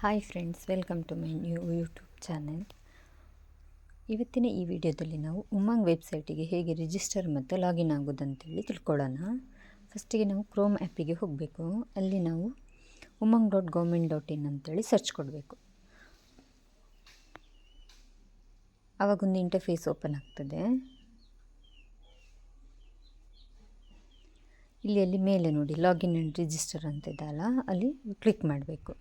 Hi friends, welcome to my new YouTube channel. ಇವತ್ತಿನ ಈ ವಿಡಿಯೋದಲ್ಲಿ ನಾವು ಉಮಂಗ್ ವೆಬ್ಸೈಟಿಗೆ ಹೇಗೆ ರಿಜಿಸ್ಟರ್ ಮತ್ತು ಲಾಗಿನ್ ಆಗೋದಂತೇಳಿ ತಿಳ್ಕೊಳ್ಳೋಣ. ಫಸ್ಟಿಗೆ ನಾವು ಕ್ರೋಮ್ ಆ್ಯಪಿಗೆ ಹೋಗಬೇಕು. ಅಲ್ಲಿ ನಾವು Umang dot government dot in ಅಂತೇಳಿ ಸರ್ಚ್ ಕೊಡಬೇಕು. ಆವಾಗೊಂದು ಇಂಟರ್ಫೇಸ್ ಓಪನ್ ಆಗ್ತದೆ. ಇಲ್ಲಿ ಅಲ್ಲಿ ಮೇಲೆ ನೋಡಿ ಲಾಗಿನ್ ಆ್ಯಂಡ್ ರಿಜಿಸ್ಟರ್ ಅಂತ ಅಲ್ಲಿ ಕ್ಲಿಕ್ ಮಾಡಬೇಕು.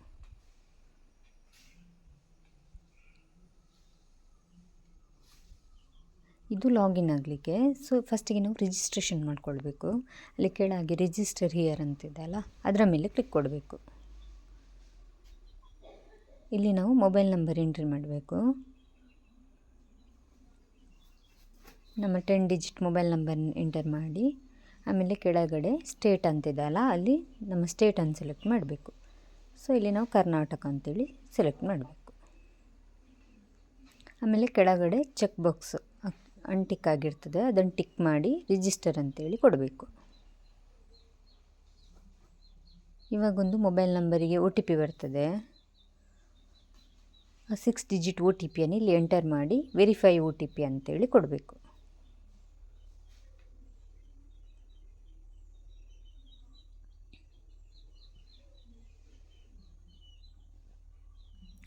ಇದು ಲಾಗಿನ್ ಆಗಲಿಕ್ಕೆ. ಸೊ ಫಸ್ಟಿಗೆ ನಾವು ರಿಜಿಸ್ಟ್ರೇಷನ್ ಮಾಡ್ಕೊಳ್ಬೇಕು. ಅಲ್ಲಿ ಕೆಳಗೆ ರಿಜಿಸ್ಟರ್ ಹಿಯರ್ ಅಂತಿದೆಯಲ್ಲ ಅದರ ಮೇಲೆ ಕ್ಲಿಕ್ ಕೊಡಬೇಕು. ಇಲ್ಲಿ ನಾವು ಮೊಬೈಲ್ ನಂಬರ್ ಎಂಟ್ರಿ ಮಾಡಬೇಕು. ನಮ್ಮ ten digit mobile number enter ಮಾಡಿ, ಆಮೇಲೆ ಕೆಳಗಡೆ ಸ್ಟೇಟ್ ಅಂತಿದೆಯಲ್ಲ ಅಲ್ಲಿ? ನಮ್ಮ ಸ್ಟೇಟನ್ನು ಸೆಲೆಕ್ಟ್ ಮಾಡಬೇಕು. ಸೊ ಇಲ್ಲಿ ನಾವು ಕರ್ನಾಟಕ ಅಂತೇಳಿ ಸೆಲೆಕ್ಟ್ ಮಾಡಬೇಕು. ಆಮೇಲೆ ಕೆಳಗಡೆ ಚೆಕ್ ಬಾಕ್ಸ್ ಅನ್ಟಿಕ್ ಆಗಿರ್ತದೆ ಅದನ್ನು ಟಿಕ್ ಮಾಡಿ ರಿಜಿಸ್ಟರ್ ಅಂತೇಳಿ ಕೊಡಬೇಕು. ಇವಾಗೊಂದು ಮೊಬೈಲ್ ನಂಬರಿಗೆ ಒ ಟಿ ಪಿ ಬರ್ತದೆ. ಆ ಸಿಕ್ಸ್ ಡಿಜಿಟ್ ಒ ಟಿ ಪಿಯನ್ನು ಇಲ್ಲಿ ಎಂಟರ್ ಮಾಡಿ ವೆರಿಫೈ ಒ ಟಿ ಪಿ ಅಂತೇಳಿ ಕೊಡಬೇಕು.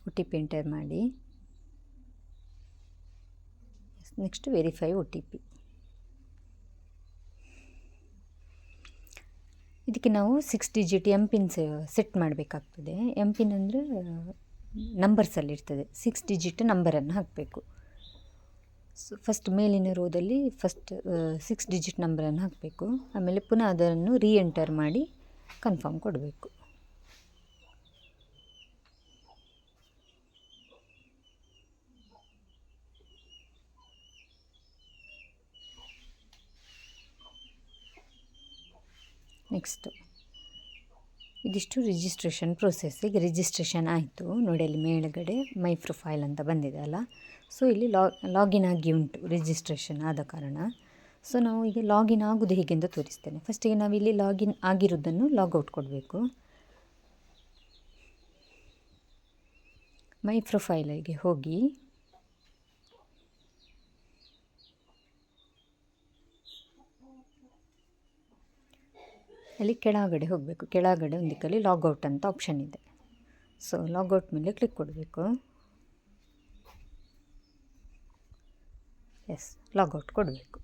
ಒ ಟಿ ಪಿ ಎಂಟರ್ ಮಾಡಿ. Next verify O T P. ಇದಕ್ಕೆ ನಾವು six digit M pin set ಮಾಡಬೇಕಾಗ್ತದೆ. ಎಂ ಪಿನ್ ಅಂದರೆ ನಂಬರ್ಸಲ್ಲಿರ್ತದೆ ಸಿಕ್ಸ್ ಡಿಜಿಟ್ ನಂಬರನ್ನು ಹಾಕಬೇಕು. ಸೊ ಫಸ್ಟ್ ಮೇಲಿನ ರೋದಲ್ಲಿ ಫಸ್ಟ್ ಸಿಕ್ಸ್ ಡಿಜಿಟ್ ನಂಬರನ್ನು ಹಾಕಬೇಕು. ಆಮೇಲೆ ಪುನಃ ಅದನ್ನು ರೀ ಎಂಟರ್ ಮಾಡಿ ಕನ್ಫರ್ಮ್ ಕೊಡಬೇಕು. ನೆಕ್ಸ್ಟು ಇದಿಷ್ಟು ರಿಜಿಸ್ಟ್ರೇಷನ್ ಪ್ರೊಸೆಸ್ ಈಗ ರಿಜಿಸ್ಟ್ರೇಷನ್ ಆಯಿತು. ನೋಡಿ, ಅಲ್ಲಿ ಮೇಲುಗಡೆ ಮೈ ಪ್ರೊಫೈಲ್ ಅಂತ ಬಂದಿದೆ ಅಲ್ಲ? ಸೊ ಇಲ್ಲಿ ಲಾಗಿನ್ ಆಗಿ ಉಂಟು ರಿಜಿಸ್ಟ್ರೇಷನ್ ಆದ ಕಾರಣ. ಸೊ ನಾವು ಈಗ ಲಾಗಿನ್ ಆಗೋದು ಹೇಗೆ ಅಂತ ತೋರಿಸ್ತೇನೆ. ಫಸ್ಟಿಗೆ ನಾವು ಇಲ್ಲಿ ಲಾಗಿನ್ ಆಗಿರೋದನ್ನು ಲಾಗೌಟ್ ಕೊಡಬೇಕು. ಮೈ ಪ್ರೊಫೈಲಿಗೆ ಹೋಗಿ ಅಲ್ಲಿ ಕೆಳಗಡೆ ಹೋಗಬೇಕು. ಕೆಳಗಡೆ ಒಂದು ಲಾಗ್ ಲಾಗೌಟ್ ಅಂತ ಆಪ್ಷನ್ ಇದೆ. ಸೊ ಲಾಗೌಟ್ ಮೇಲೆ ಕ್ಲಿಕ್ ಕೊಡಬೇಕು. ಎಸ್ ಲಾಗೌಟ್ ಕೊಡಬೇಕು.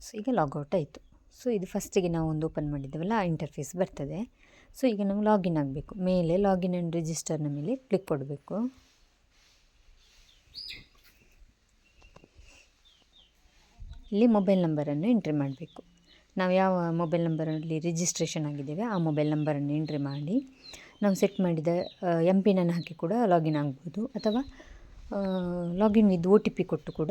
ಸೊ ಈಗ ಲಾಗೌಟ್ ಆಯಿತು. ಸೊ ಇದು ಫಸ್ಟಿಗೆ ನಾವು ಒಂದು ಓಪನ್ ಮಾಡಿದ್ದೇವಲ್ಲ ಇಂಟರ್ಫೇಸ್ ಬರ್ತದೆ. ಸೊ ಈಗ ನಾವು ಲಾಗಿನ್ ಆಗಬೇಕು. ಮೇಲೆ ಲಾಗಿನ್ ಆ್ಯಂಡ್ ರಿಜಿಸ್ಟರ್ನ ಮೇಲೆ ಕ್ಲಿಕ್ ಕೊಡಬೇಕು. ಇಲ್ಲಿ ಮೊಬೈಲ್ ನಂಬರನ್ನು ಎಂಟ್ರಿ ಮಾಡಬೇಕು. ನಾವು ಯಾವ ಮೊಬೈಲ್ ನಂಬರಲ್ಲಿ ರಿಜಿಸ್ಟ್ರೇಷನ್ ಆಗಿದ್ದೇವೆ, ಆ ಮೊಬೈಲ್ ನಂಬರನ್ನು ಎಂಟ್ರಿ ಮಾಡಿ, ನಾವು ಸೆಟ್ ಮಾಡಿದ ಎಂ ಪಿನನ್ನು ಹಾಕಿ ಕೂಡ ಲಾಗಿನ್ ಆಗ್ಬೋದು, ಅಥವಾ login with O T P ಕೊಟ್ಟು ಕೂಡ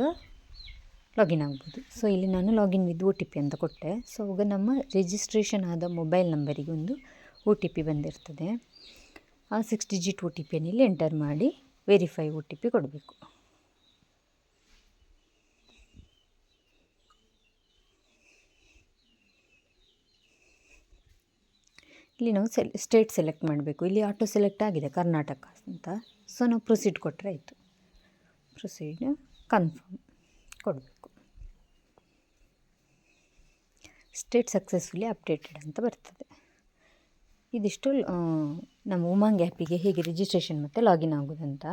ಲಾಗಿನ್ ಆಗ್ಬೋದು. ಸೊ, ಇಲ್ಲಿ ನಾನು login with O T P ಅಂತ ಕೊಟ್ಟೆ. ಸೊ ಆಗ ನಮ್ಮ ರಿಜಿಸ್ಟ್ರೇಷನ್ ಆದ ಮೊಬೈಲ್ ನಂಬರಿಗೆ ಒಂದು ಒ ಟಿ ಪಿ ಬಂದಿರ್ತದೆ. ಆ ಸಿಕ್ಸ್ ಡಿಜಿಟ್ ಒ ಟಿ ಪಿಯನ್ನು ಇಲ್ಲಿ ಎಂಟರ್ ಮಾಡಿ, ವೆರಿಫೈ ಒ ಟಿ ಪಿ ಕೊಡಬೇಕು. ಇಲ್ಲಿ ನಾವು ಸೆಲ್, ಸ್ಟೇಟ್ ಸೆಲೆಕ್ಟ್ ಮಾಡಬೇಕು. ಇಲ್ಲಿ ಆಟೋ ಸೆಲೆಕ್ಟ್ ಆಗಿದೆ ಕರ್ನಾಟಕ ಅಂತ. ಸೊ ನಾವು ಪ್ರೊಸೀಡ್ ಕೊಟ್ಟರೆ ಆಯಿತು. ಪ್ರೊಸೀಡ್ ಕನ್ಫರ್ಮ್ ಕೊಡಬೇಕು. ಸ್ಟೇಟ್ ಸಕ್ಸಸ್ಫುಲಿ ಅಪ್ಡೇಟೆಡ್ ಅಂತ ಬರ್ತದೆ. ಇದಿಷ್ಟು ನಮ್ಮ ಉಮಾಂಗ್ ಆ್ಯಪಿಗೆ ಹೇಗೆ ರಿಜಿಸ್ಟ್ರೇಷನ್ ಮತ್ತು ಲಾಗಿನ್ ಆಗೋದಂತ.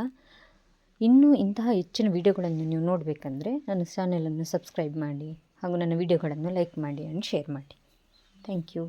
ಇನ್ನೂ ಇಂತಹ ಹೆಚ್ಚಿನ ವೀಡಿಯೋಗಳನ್ನು ನೀವು ನೋಡಬೇಕಂದ್ರೆ ನನ್ನ ಚಾನೆಲನ್ನು ಸಬ್ಸ್ಕ್ರೈಬ್ ಮಾಡಿ ಹಾಗೂ ನನ್ನ ವೀಡಿಯೋಗಳನ್ನು ಲೈಕ್ ಮಾಡಿ ಆ್ಯಂಡ್ ಶೇರ್ ಮಾಡಿ. Thank you